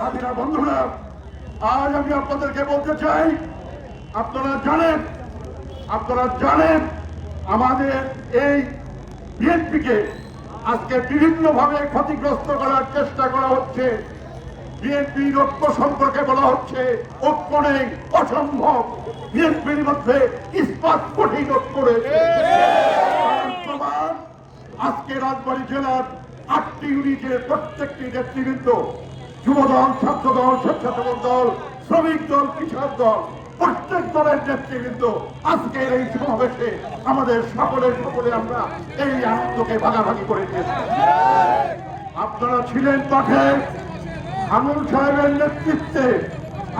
আমাদের বন্ধুরা, আজ আমি আপনাদেরকে বলতে চাই, আপনারা জানেন আপনারা জানেন, আমাদের এই বিএনপিকে আজকে বিভিন্নভাবে ক্ষতিগ্রস্ত করার চেষ্টা করা হচ্ছে। বিএনপির ঐক্য সম্পর্কে বলা হচ্ছে, ঐক্য নেই, অসম্ভব। বিএনপির মধ্যে ইস্পাত কঠিন ঐক্য রয়েছে। আজকে রাজবাড়ী জেলার আটটি ইউনিটের প্রত্যেকটি নেতৃবৃন্দ, যুবদল, ছাত্রদল, স্বেচ্ছাসেবক দল, শ্রমিক দল, কৃষক দল, প্রত্যেক দলের নেতৃবৃন্দ, আজকের এই সমাবেশে আমাদের সকলের সকলে আমরা এই আনন্দকে ভাগাভাগি করে দিয়েছি আপনারা ছিলেন মাঠে আমুল সাহেবের নেতৃত্বে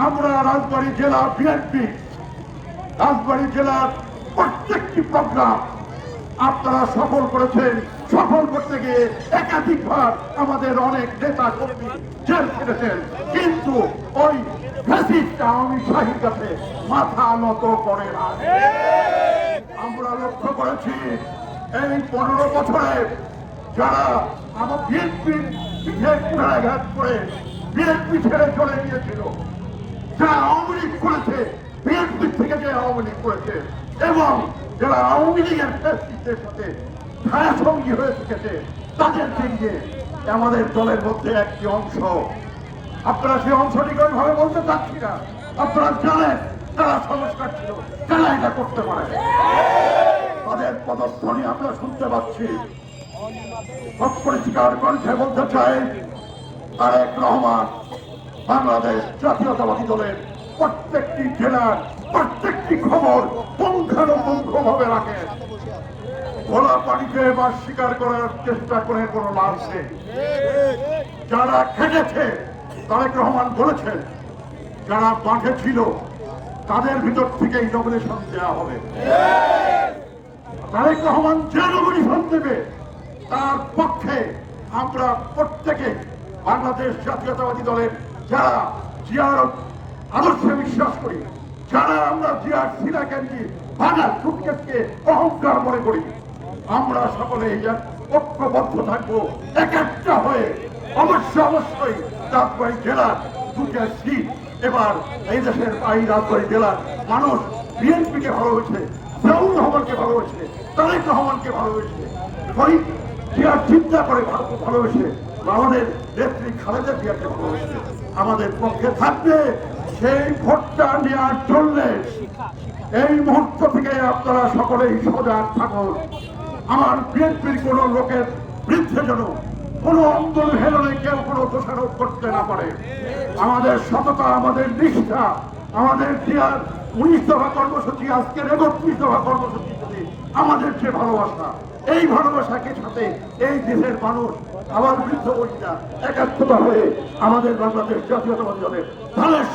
আমরা রাজবাড়ী জেলা বিএনপি, রাজবাড়ী জেলার প্রত্যেকটি প্রোগ্রাম আপনারা সফল করেছেন। সফল করতে গিয়ে একাধিকবার আমাদের অনেক নেতা কর্মী জেল খেটেছেন। কিন্তু ওই আওয়ামী শাহীর কাছে মাথা নত করে না। আমরা লক্ষ্য করেছি, এই পনেরো বছরে যারা আমার বিএনপির পিঠে কুড়াঘাত করে বিএনপি ছেড়ে চলে গিয়েছিল, যারা আওয়ামী লীগ করেছে, বিএনপি থেকে যে আওয়ামী লীগ করেছে, এবং যারা আওয়ামী লীগের সাথে ছায়া সঙ্গী হয়ে থেকেছে তাদেরকে নিয়ে আমাদের দলের মধ্যে একটি অংশ। আপনারা সেই অংশটিকে ওইভাবে বলতে চাচ্ছি না। আপনারা জানেন তারা সংস্কার ছিল তারা এটা করতে পারে। তাদের পদধ্বনি আমরা শুনতে পাচ্ছি। অপরিষ্কার কণ্ঠে বলতে চাই, তারেক রহমান, বাংলাদেশ জাতীয়তাবাদী দলের প্রত্যেকটি জেলার প্রত্যেকটি খবর পুঙ্খানুপুঙ্খ ভাবে রাখেন। ঘোলা পানিকে এবার স্বীকার করার চেষ্টা করে কোনো লাভ নেই। যারা খেটেছে, তারেক রহমান বলেছেন, যারা মাঠে ছিল, তাদের ভিতর থেকেই নমিনেশন দেওয়া হবে। তারেক রহমান যে নমিনেশন দেবে, তার পক্ষে আমরা প্রত্যেকে বাংলাদেশ জাতীয়তাবাদী দলের যারা জিয়ার আদর্শে বিশ্বাস করি, যারা আমরা জিয়ার সিনা ক্যান্ডি ভাঙা সুটকেসকে অহংকার মনে করি আমরা সকলে ঐক্যবদ্ধ থাকব এক একটা হয়ে অবশ্যই অবশ্যই রাজবাড়ী জেলার দুটো সিট এবার এই দেশের এই রাজবাড়ী জেলার মানুষ বিএনপিকে ভালোবেসে, জিয়াউর রহমানকে ভালোবেসে, তারেক রহমানকে ভালোবেসে জিয়ার চিন্তা করে ভালো- ভালোবেসে আমাদের নেত্রী খালেদা জিয়াকে ভালোবেসে আমাদের পক্ষে থাকবে সেই ভোটটা নেওয়ার জন্য। এই মুহূর্ত থেকে আপনারা সকলেই সজাগ থাকুন। আমার বিএনপির কোন লোকের বৃদ্ধে যেন কোনো আন্দোলন হেলনে কেউ কোনো দোষারোপ করতে না পারে। আমাদের সততা, আমাদের নিষ্ঠা, আমাদের দেওয়ার উনিশ দফা কর্মসূচি, আজকের একত্রিশ দফা কর্মসূচি আমাদের যে ভালোবাসা, এই ভালোবাসাকে সাথে এই দেশের মানুষ আমার বৃদ্ধ হয়ে আমাদের বাংলাদেশ ধানের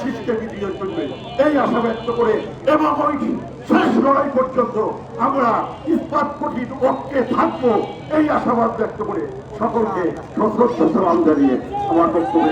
বিজয় করবে এই আশা ব্যক্ত করে এবং ওইটি শেষ লড়াই পর্যন্ত আমরা ইস্পাত কঠিন ঐক্যে থাকব, এই আশাবাদ ব্যক্ত করে সকলকে সশস্ত্র সালাম জানিয়ে আমার বক্তব্য